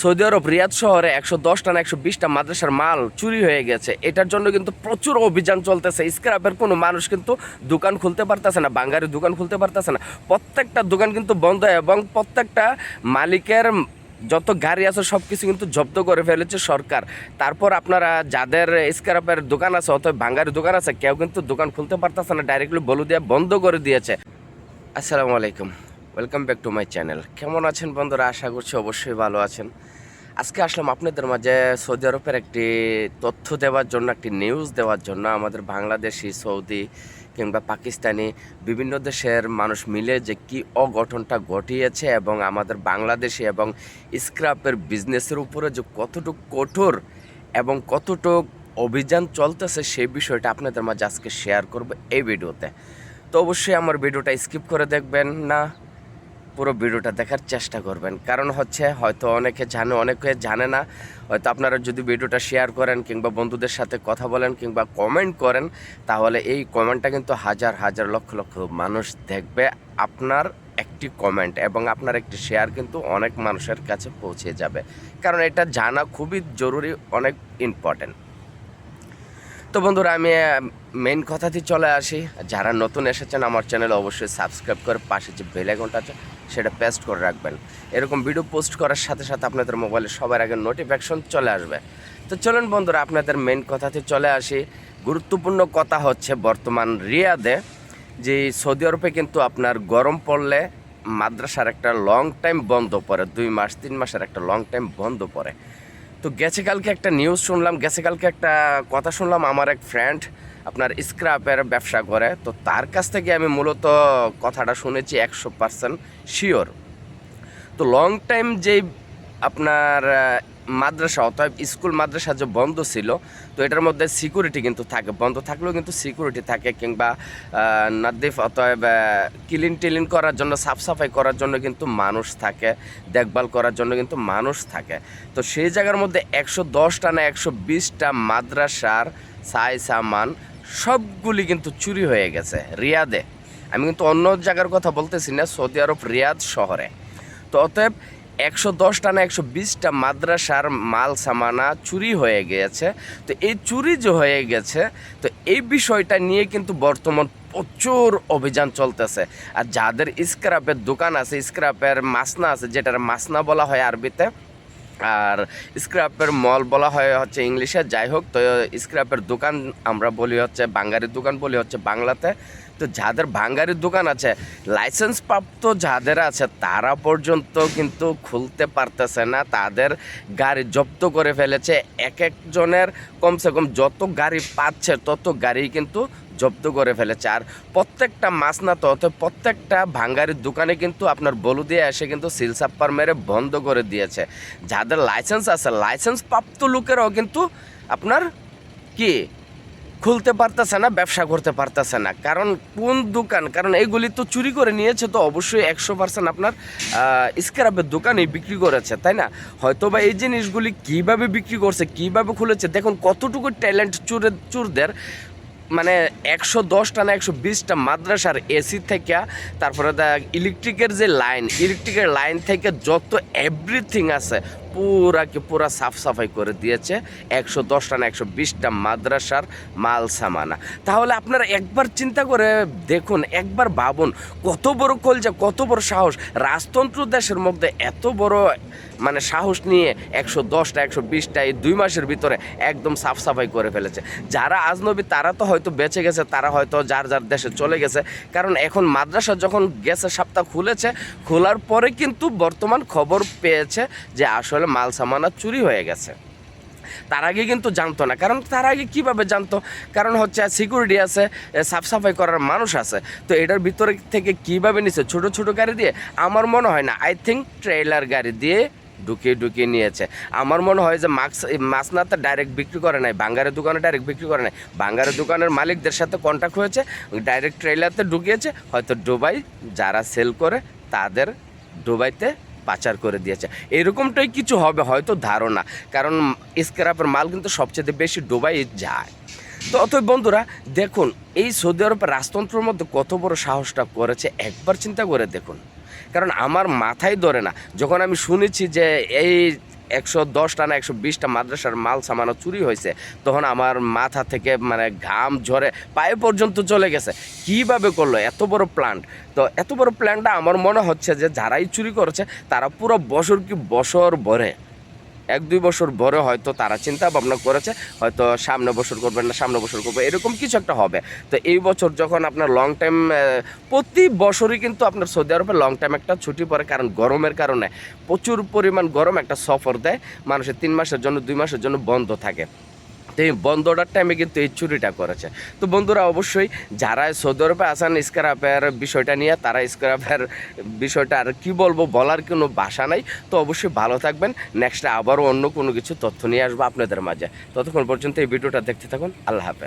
Saudi আরব রিয়াদ শহরে একশো দশটা না একশো বিশটা মাদ্রাসার মাল চুরি হয়ে গেছে। এটার জন্য কিন্তু প্রচুর অভিযান চলতেছে। স্ক্র্যাপের কোনো মানুষ কিন্তু দোকান খুলতে পারতেছে না বাঙ্গারি দোকান খুলতে পারতেছে না। প্রত্যেকটা দোকান কিন্তু বন্ধ এবং প্রত্যেকটা মালিকের যত গাড়ি আছে সব কিছু কিন্তু জব্দ করে ফেলেছে সরকার। তারপর আপনারা যাদের স্ক্র্যাপের দোকান আছে অথবা বাঙ্গারি দোকান আছে, কেউ কিন্তু দোকান খুলতে পারতেছে না ডাইরেক্টলি বলু দিয়ে বন্ধ করে দিয়েছে। আসসালামু আলাইকুম। Welcome back to my channel কেমন আছেন বন্ধুরা? আশা করছি অবশ্যই ভালো আছেন। আজকে আসলাম আপনাদের মাঝে সৌদি আরবের একটি তথ্য দেওয়ার জন্য, একটি নিউজ দেওয়ার জন্য। আমাদের বাংলাদেশি, সৌদি কিংবা পাকিস্তানি বিভিন্ন দেশের মানুষ মিলে যে কি অঘটনটা ঘটিয়েছে এবং আমাদের বাংলাদেশি এবং স্ক্রাপের বিজনেসের উপরে যে কতটুক কঠোর এবং কতটুক অভিযান চলতেছে সেই বিষয়টা আপনাদের মাঝে আজকে শেয়ার করব এই ভিডিওতে। তো অবশ্যই আমার ভিডিওটা স্কিপ করে দেখবেন না। পুরো ভিডিওটা দেখার চেষ্টা করবেন। কারণ হচ্ছে হয়তো অনেকে জানে অনেকে জানে না। হয়তো আপনারা যদি ভিডিওটা শেয়ার করেন কিংবা বন্ধুদের সাথে কথা বলেন কিংবা কমেন্ট করেন, তাহলে এই কমেন্টটা কিন্তু হাজার হাজার, লক্ষ লক্ষ মানুষ দেখবে আপনার একটি কমেন্ট এবং আপনার একটি শেয়ার কিন্তু অনেক মানুষের কাছে পৌঁছে যাবে। কারণ এটা জানা খুবই জরুরি, অনেক ইম্পর্ট্যান্ট তো বন্ধুরা, আমি মেন কথাতে চলে আসি। যারা নতুন এসেছেন আমার চ্যানেলে অবশ্যই সাবস্ক্রাইব করে পাশে যে বেল আছে সেটা পেস্ট করে রাখবেন। এরকম ভিডিও পোস্ট করার সাথে সাথে আপনাদের মোবাইলে সবার আগে নোটিফিকেশন চলে আসবে। তো চলুন বন্ধুরা, আপনাদের মেন কথাতে চলে আসি। গুরুত্বপূর্ণ কথা হচ্ছে বর্তমান রিয়াদে, যে সৌদি আরবে কিন্তু আপনার গরম পড়লে মাদ্রাসার একটা লং টাইম বন্ধ পড়ে, দুই মাস, তিন মাসের একটা লং টাইম বন্ধ পড়ে। তো গেছে কালকে একটা নিউজ শুনলাম, গেছে কালকে একটা কথা শুনলাম, আমার এক ফ্রেন্ড আপনার স্ক্রাপের ব্যবসা করে, তো তার কাছ থেকে আমি মূলত কথাটা শুনেছি একশো পার্সেন্ট শিওর তো লং টাইম যেই আপনার মাদ্রাসা অতএব স্কুল মাদ্রাসা যে বন্ধ ছিল, তো এটার মধ্যে সিকিউরিটি কিন্তু থাকে। বন্ধ থাকলেও কিন্তু সিকিউরিটি থাকে কিংবা নাদিফ অতএব ক্লিন টিলিন করার জন্য সাফ সাফাই করার জন্য কিন্তু মানুষ থাকে, দেখভাল করার জন্য কিন্তু মানুষ থাকে। তো সেই জায়গার মধ্যে একশো দশটা না একশো বিশটা মাদ্রাসার সাই সামান। সবগুলি কিন্তু চুরি হয়ে গেছে, রিয়াদে। আমি কিন্তু অন্য জায়গার কথা বলতেছি না, সৌদি আরব রিয়াদ শহরে। তো অতএব একশো দশটা না একশো বিশটা মাদ্রাসার মাল সামানা চুরি হয়ে গেছে। তো এই চুরি যে হয়ে গেছে, তো এই বিষয়টা নিয়ে কিন্তু বর্তমান প্রচুর অভিযান চলতেছে। আর যাদের স্ক্রাপের দোকান আছে, স্ক্রাপের মাসনা আছে, যেটার মাসনা বলা হয় আরবিতে আর স্ক্র্যাপের মল বলা হয় হচ্ছে ইংলিশে, যাই হোক, তো স্ক্র্যাপের দোকান আমরা বলি হচ্ছে বাঙালির দোকান বলি হচ্ছে বাংলাতে। তো যাদের বাঙ্গারির দোকান আছে লাইসেন্স প্রাপ্ত যাদের আছে, তারা পর্যন্ত কিন্তু খুলতে পারতেছে না। তাদের গাড়ি জব্দ করে ফেলেছে। এক একজনের কমসে কম যত গাড়ি পাচ্ছে, তত গাড়ি কিন্তু জব্দ করে ফেলেছে। আর প্রত্যেকটা মাছ না তো প্রত্যেকটা ভাঙ্গারির দোকানে কিন্তু আপনার বলু দিয়ে এসে কিন্তু সিল সাপ্পার মেরে বন্ধ করে দিয়েছে। যাদের লাইসেন্স আছে লাইসেন্স প্রাপ্ত লোকেরাও কিন্তু আপনার কি খুলতে পারতেছে না, ব্যবসা করতে পারতেছে না। কারণ কোন দোকান, কারণ এইগুলি তো চুরি করে নিয়েছে তো অবশ্যই একশো পার্সেন্ট আপনার স্ক্রাপের দোকানেই বিক্রি করেছে, তাই না? হয়তো বা এই জিনিসগুলি কীভাবে বিক্রি করছে, কীভাবে খুলেছে, দেখুন কতটুকু ট্যালেন্ট চুরে চুরদের মানে একশো দশটা না একশো বিশটা মাদ্রাসার এসি থেকে, তারপরে ইলেকট্রিকের যে লাইন ইলেকট্রিকের লাইন থেকে যত এভরিথিং আছে পুরাকে পুরা সাফ সাফাই করে দিয়েছে। একশো দশটা না একশো বিশটা মাদ্রাসার মাল সামানা। তাহলে আপনারা একবার চিন্তা করে দেখুন, একবার ভাবুন, কত বড় কলজা, কত বড় সাহস। রাজতন্ত্র দেশের মধ্যে এত বড় মানে সাহস নিয়ে একশো দশটা, একশো বিশটা এই দুই মাসের ভিতরে একদম সাফ সাফাই করে ফেলেছে। যারা আজনবী, তারা তো হয়তো বেঁচে গেছে, তারা হয়তো যার যার দেশে চলে গেছে। কারণ এখন মাদ্রাসা যখন গেছে, সপ্তাহ খুলেছে, খোলার পরে কিন্তু বর্তমান খবর পেয়েছে যে আসলে মাল সামানা চুরি হয়ে গেছে। তার আগে কিন্তু জানতো না। কারণ তার আগে কীভাবে জানতো? কারণ হচ্ছে সিকিউরিটি আছে এ, সাফ সাফাই করার মানুষ আছে। তো এটার ভিতরে থেকে কীভাবে নিছে? ছোট ছোট গাড়ি দিয়ে? আমার মনে হয় না। আই থিঙ্ক ট্রেলার গাড়ি দিয়ে ঢুকিয়ে ঢুকিয়ে নিয়েছে। আমার মনে হয় যে মাক্স মাছনাতে ডাইরেক্ট বিক্রি করে নাই। বাঙ্গারের দোকানে ডাইরেক্ট বিক্রি করে নাই। বাঙ্গারের দোকানের মালিকদের সাথে কন্ট্যাক্ট হয়েছে। ডাইরেক্ট ট্রেলারতে ঢুকিয়েছে। হয়তো ডুবাই যারা সেল করে তাদের ডুবাইতে পাচার করে দিয়েছে। এরকমটাই কিছু হবে হয়তো ধারণা। কারণ স্ক্র্যাপের মাল কিন্তু সবচেয়ে বেশি ডুবাই যায়। তো অতএব বন্ধুরা, দেখুন, এই সৌদি আরবের রাজতন্ত্রের মধ্যে কত বড় সাহসটা করেছে, একবার চিন্তা করে দেখুন। কারণ আমার মাথায় ধরে না, যখন আমি শুনেছি যে এই একশো দশটা না একশো বিশটা মাদ্রাসার মাল সামানো চুরি হয়েছে। তখন আমার মাথা থেকে মানে ঘাম ঝরে পায়ে পর্যন্ত চলে গেছে। কীভাবে করল? এত বড় প্ল্যান্ট তো এত বড় প্ল্যান্টটা আমার মনে হচ্ছে যে যারাই চুরি করেছে, তারা পুরো বছর কি বছর ভরে এক দুই বছর ভরে হয়তো তারা চিন্তা ভাবনা করেছে, হয়তো সামনে বছর করবেন না, সামনে বছর করবে এরকম কিছু একটা হবে। তো এই বছর যখন আপনার লং টাইম প্রতি বছরই কিন্তু আপনার সৌদি আরবে লং টাইম একটা ছুটি পড়ে, কারণ গরমের কারণে প্রচুর পরিমাণ গরম একটা সফর দেয়, মানুষের তিন মাসের জন্য, দুই মাসের জন্য বন্ধ থাকে। তো এই বন্ধটার টাইমে কিন্তু এই চুরিটা করেছে। তো বন্ধুরা, অবশ্যই যারা সৌদি আরবে আসান স্ক্রাপের বিষয়টা নিয়ে, তারা স্ক্রাপের বিষয়টা আর কি বলব বলার কোনো বাসা নাই। তো অবশ্যই ভালো থাকবেন। নেক্সটে আবারও অন্য কোনো কিছু তথ্য নিয়ে আসব আপনাদের মাঝে। ততক্ষণ পর্যন্ত এই ভিডিওটা দেখতে থাকুন। আল্লাহ হাফেজ।